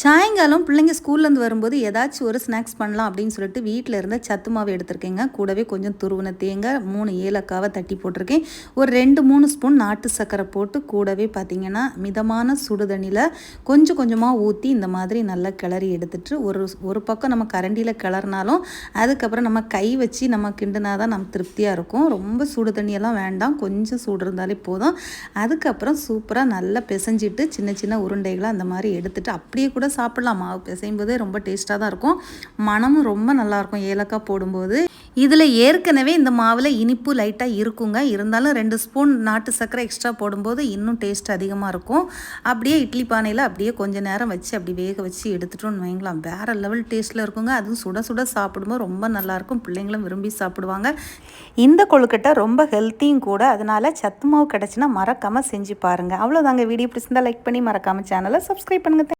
சாயங்காலம் பிள்ளைங்க ஸ்கூல்லேருந்து வரும்போது ஏதாச்சும் ஒரு ஸ்நாக்ஸ் பண்ணலாம் அப்படின்னு சொல்லிட்டு வீட்டில் இருந்த சத்து மாவு எடுத்திருக்கேங்க. கூடவே கொஞ்சம் துருவின தேங்காய் மூணு ஏலக்காவை தட்டி போட்டிருக்கேன். ஒரு ரெண்டு மூணு ஸ்பூன் நாட்டு சர்க்கரை போட்டு கூடவே பார்த்தீங்கன்னா மிதமான சுடுதண்ணியில் கொஞ்சம் கொஞ்சமாக ஊற்றி இந்த மாதிரி நல்லா கிளறி எடுத்துட்டு ஒரு ஒரு பக்கம் நம்ம கரண்டியில் கிளறினாலும் அதுக்கப்புறம் நம்ம கை வச்சு நம்ம கிண்டுனா தான் நம்ம திருப்தியாக இருக்கும். ரொம்ப சுடு தண்ணியெல்லாம் வேண்டாம். கொஞ்சம் சூடு இருந்தாலே போதும். அதுக்கப்புறம் சூப்பராக நல்லா பிசைஞ்சிட்டு சின்ன சின்ன உருண்டைகளை அந்த மாதிரி எடுத்துகிட்டு அப்படியே கூட சாப்பிடலாம்? மாவு பிசையும் போதே ரொம்ப டேஸ்ட்டாக தான் இருக்கும். மனமும் ரொம்ப நல்லாயிருக்கும் ஏலக்காய் போடும்போது. இதில் ஏற்கனவே இந்த மாவில் இனிப்பு லைட்டாக இருக்குங்க. இருந்தாலும் ரெண்டு ஸ்பூன் நாட்டு சர்க்கரை எக்ஸ்ட்ரா போடும்போது இன்னும் டேஸ்ட் அதிகமாக இருக்கும். அப்படியே இட்லி பானையில் அப்படியே கொஞ்ச நேரம் வச்சு அப்படி வேக வச்சு எடுத்துட்டோம்னு வைங்களாம் வேறு லெவல் டேஸ்ட்டில் இருக்குங்க. அதுவும் சுட சுட சாப்பிடும்போது ரொம்ப நல்லாயிருக்கும் பிள்ளைங்களும் விரும்பி சாப்பிடுவாங்க. இந்த கொழுக்கட்டை ரொம்ப ஹெல்த்தியும் கூட. அதனால் சத்து மாவு கிடச்சின்னா மறக்காமல் செஞ்சு பாருங்கள் அவ்வளோதாங்க வீடியோ பிடிச்சிருந்தால் லைக் பண்ணி மறக்காமல் சேனலை சப்ஸ்கிரைப் பண்ணுங்கள்